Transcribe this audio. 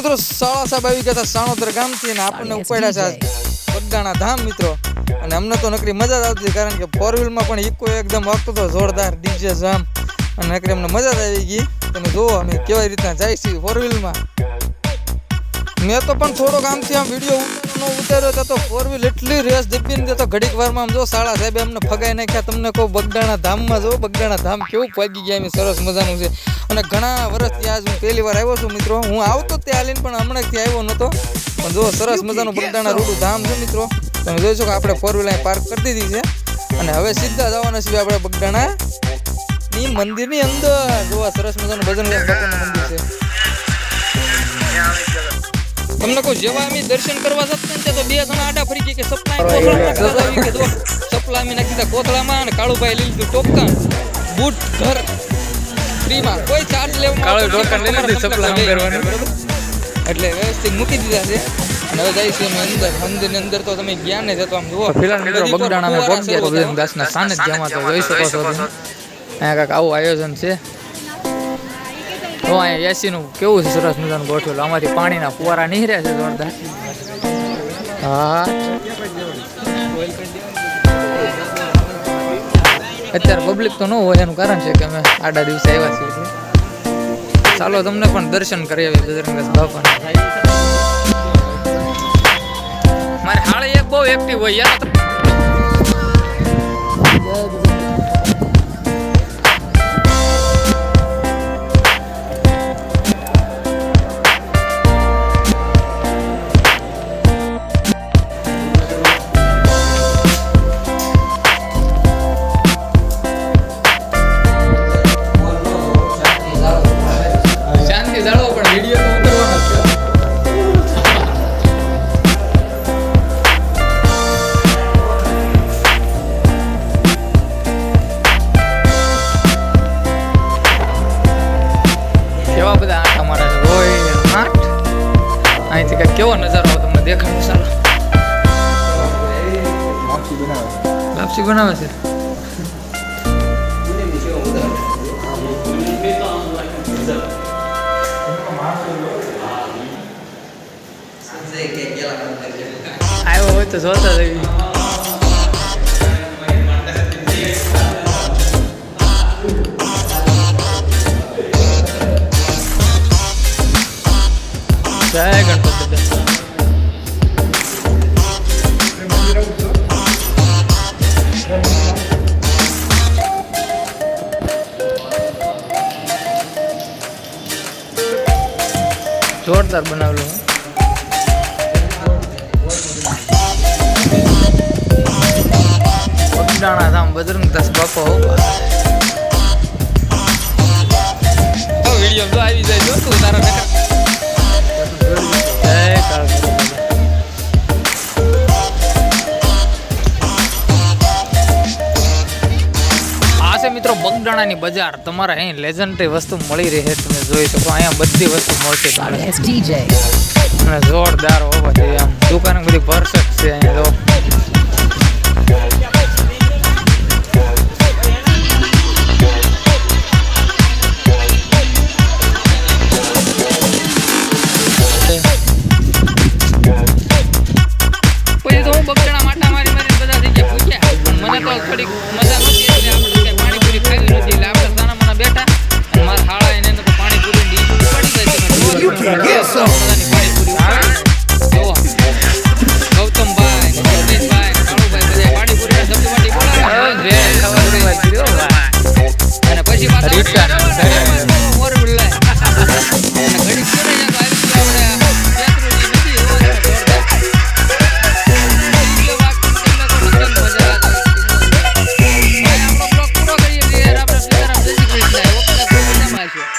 મિત્રો સાળા સાહેબ આવી ગયા હતા સાણોદર ગામથી અને આપણને ઉપાડ્યા છે બગદાણા ધામ મિત્રો. અને અમને તો નકરી મજા જ આવતી કારણ કે ફોર વ્હીલમાં પણ ઇકો એકદમ વાગતો હતો જોરદાર ડીજે જામ. અને નકરી અમને મજા જ આવી ગઈ. તમે જુઓ અમે કેવી રીતના જાય છીએ ફોર વ્હીલમાં મેં તો પણ થોડોક આમથી આમ વીડિયો ઉતાર્યો તો ફોર વ્હીલ એટલી રેસ દબીને દેતો ઘડીક વારમાં આમ જો શાળા સાહેબ એમને ફગાઈ નાખ્યા, તમને કહું બગડાણા ધામમાં જો બગડાણા ધામ કેવું ભાગી ગયા, એમ સરસ મજાનું છે. અને ઘણા વર્ષથી આજ હું પહેલી વાર આવ્યો છું, મિત્રો. હું આવતો ત્યાં તે હાલીને પણ હમણાંથી આવ્યો નહોતો. પણ જો સરસ મજાનું બગડાણા રૂડું ધામ છે, મિત્રો. તમે જોઈ શકો, આપણે ફોર વ્હીલ અહીં પાર્ક કરી દીધી છે. અને હવે સીધા જવાના છીએ આપણે બગડાણા ની મંદિરની અંદર. જોવા સરસ મજાનું ભજન બાપુનું મંદિર છે. તમને કોઈ જેવા અમે દર્શન કરવા જતા ને તો બે જણા આડા ફરી ગયા કે સપના કે સપલા અમે નાખી દીધા કોથળામાં અને કાળુભાઈ લઈ લીધું ટોપકાન બૂટ ઘર ફ્રીમાં. કોઈ ચાર્જ લેવામાં કાળો આવતો લઈ લીધું સપલા એટલે વ્યવસ્થિત મૂકી દીધા છે. અને હવે જઈશું અમે અંદર. મંદિરની અંદર તો તમે ગયા ને તો આમ જુઓ. ફિલહાલ મિત્રો નદી પર બગદાણા અમે તો દાસના સાનિધ્યમાં તો જોઈ શકો છો અહીંયા કાંઈક આવું આયોજન છે. તો અહીંયા એસીનું કેવું છે સરસ મજાનું ગોઠવેલું? આમાંથી પાણીના ફુવારા નીકળ્યા છે જોરદાર. હા. અત્યારે પબ્લિક તો ન હોય એનું કારણ છે કે અમે આડા દિવસે આવ્યા છીએ ચાલો તમને પણ દર્શન કરી આવી બજરંગદાસ બાપાના. મારે હાળી એક બહુ એક્ટિવ હોય યાર. વીડિયો કેવા બધા આંટા મારે રોય આઠ. અહીંથી કંઈક કેવો નજારો તમને દેખાડો સારો. લાપસી બનાવે છે. હોય તો જોતા જઈએ જય ગણપતિ જોરદાર બનાવેલું બગડાણા ધામ બજરંગ દાસ બાપા હો વીડિયો તો આવી જાય જો તું તારા નકર મિત્રો બગડાણાની બજાર. તમારે અહીં લેજન્ડરી વસ્તુ મળી રહે તમે જોઈ શકો. અહીંયા બધી વસ્તુ મળશે તમને. અને જોરદાર હોવા જોઈએ. આમ દુકાન બધી પરફેક્ટ છે અહીંયા તો થોડીક મજા નહોતી એટલે આપણે કઈ પાણીપુરી ખાવી નથી. એટલે આપણે સાના બેઠા અને મારા હાળા એને તો પાણીપુરી પડી ગઈ છે. પાણીપુરી. ગૌતમભાઈ જગદીશભાઈ કાળુભાઈ બધા પાણીપુરી બોલાવે અને પછી પાછા